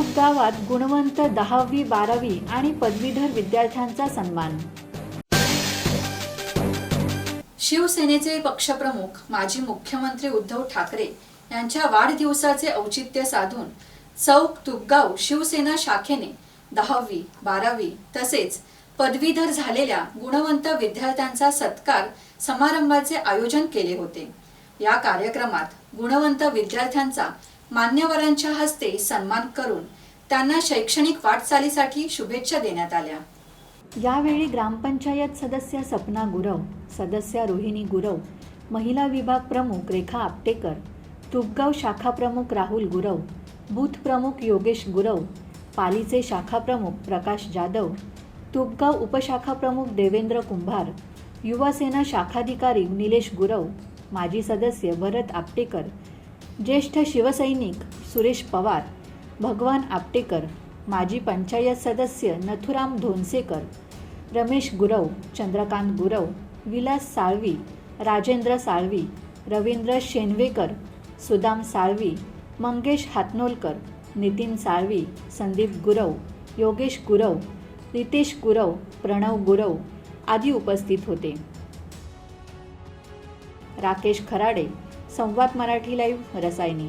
तुपगावात गुणवंत दहावी बारावी आणि पदवीधर विद्यार्थ्यांचा सन्मान. शिवसेनेचे पक्षप्रमुख माजी मुख्यमंत्री उद्धव ठाकरे यांच्या वाढदिवसाचे औचित्य साधून चौक तुपगाव शिवसेना शाखेने दहावी बारावी तसेच पदवीधर झालेल्या गुणवंत विद्यार्थ्यांचा सत्कार समारंभाचे आयोजन केले होते. या कार्यक्रमात गुणवंत विद्यार्थ्यांचा मान्यवरांच्या हस्ते सन्मान करून त्यांना शैक्षणिक वाटचालीसाठी शुभेच्छा देण्यात आल्या. यावेळी ग्रामपंचायत सदस्य सपना गुरव सदस्य रोहिणी गुरव महिला विभाग प्रमुख रेखा आपटेकर तुपगाव शाखा प्रमुख राहुल गुरव बूथ प्रमुख योगेश गुरव पालीचे शाखा प्रमुख प्रकाश जाधव तुपगाव उपशाखा प्रमुख देवेंद्र कुंभार युवासेना शाखाधिकारी निलेश गुरव माजी सदस्य भरत आपटेकर ज्येष्ठ शिवसैनिक सुरेश पवार भगवान आपटेकर माजी पंचायत सदस्य नथुराम धोनसेकर रमेश गुरव चंद्रकांत गुरव विलास साळवी राजेंद्र साळवी रवींद्र शेनवेकर सुदाम साळवी मंगेश हातनोलकर नितीन साळवी संदीप गुरव योगेश गुरव रितेश गुरव प्रणव गुरव आदी उपस्थित होते. राकेश खराडे संवाद मराठी लाईव्ह रसायनी.